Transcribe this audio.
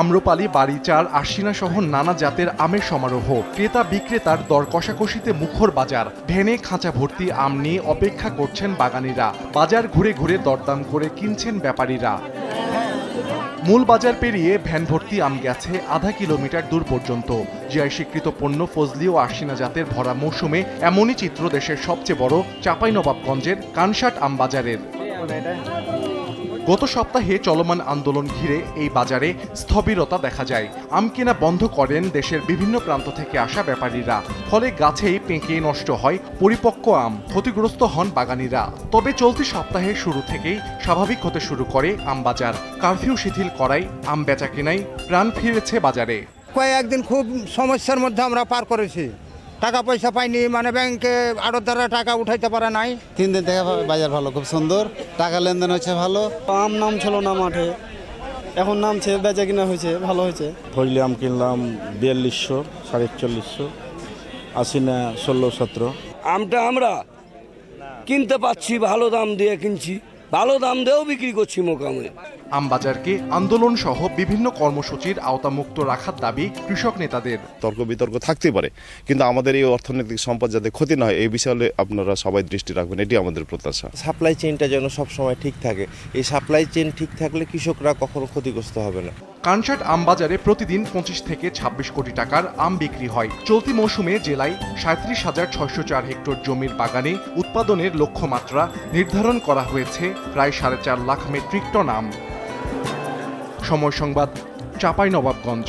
আম্রপালি বাড়িচার আশিনা সহ নানা জাতের আমের সমারোহ। ক্রেতা বিক্রেতার দর কষাকষিতে মুখর বাজার। ভেনে খাঁচা ভর্তি আম নিয়ে অপেক্ষা করছেন বাগানিরা। বাজার ঘুরে ঘুরে দরদাম করে কিনছেন ব্যাপারীরা। মূল বাজার পেরিয়ে ভ্যান ভর্তি আম গেছে আধা কিলোমিটার দূর পর্যন্ত। জিআই স্বীকৃত পণ্য ফজলি ও আশিনা জাতের ভরা মৌসুমে এমনই চিত্র দেশের সবচেয়ে বড় চাঁপাইনবাবগঞ্জের কানসাট আম বাজারের গত সপ্তাহে চলমান আন্দোলন ঘিরে এই বাজারে স্থবিরতা দেখা যায়। আম কেনা বন্ধ করেন দেশের বিভিন্ন প্রান্ত থেকে আসা ব্যাপারীরা। ফলে গাছেই পেঁকে নষ্ট হয় পরিপক্ক আম। ক্ষতিগ্রস্ত হন বাগানীরা। তবে চলতি সপ্তাহের শুরু থেকেই স্বাভাবিক হতে শুরু করে আম বাজার কারফিউ শিথিল করায় আম বেচা কেনাই প্রাণ ফিরেছে বাজারে। কয়েকদিন খুব সমস্যার মধ্যে আমরা পার করেছি। টাকা পয়সা পাইনি মানে ব্যাংকে আরও দ্বারা টাকা উঠাইতে পারে নাই। তিন দিন থেকে বাজার ভালো খুব সুন্দর। টাকা লেনদেন হচ্ছে ভালো। আম নাম ছিল না মাঠে। এখন নামছে বেচা কিনা হয়েছে ভালো হয়েছে। ফজলি আম কিনলাম বিয়াল্লিশশো সাড়ে একচল্লিশশো আশি না ষোলো সতেরো। আমটা আমরা কিনতে পাচ্ছি ভালো দাম দিয়ে কিনছি। ভালো দাম দিয়েও বিক্রি করছি মোকামে। আমবাজারকে আন্দোলন সহ বিভিন্ন কর্মসূচির আওতামুক্ত রাখার দাবি কৃষক নেতাদের? তর্ক বিতর্ক থাকতেই পারে কিন্তু আমাদের এই অর্থনৈতিক সম্পদ যাতে ক্ষতি না হয় এই বিষয়ে আপনারা সবাই দৃষ্টি রাখবেন এটি আমাদের প্রত্যাশা। সাপ্লাই চেইনটা যেন সব সময় ঠিক থাকে। এই সাপ্লাই চেইন ঠিক থাকলে কৃষকরা কখনো ক্ষতিগ্রস্ত হবে না। কানসাট আম বাজারে প্রতিদিন পঁচিশ থেকে ২৬ কোটি টাকার আম বিক্রি হয়। চলতি মৌসুমে জেলায় সাঁত্রিশ হাজার ছয়শো চার হেক্টর জমির বাগানে উৎপাদনের লক্ষ্যমাত্রা নির্ধারণ করা হয়েছে প্রায় সাড়ে চার লাখ মেট্রিক টন আম। সময় সংবাদ চাপাই নবাবগঞ্জ।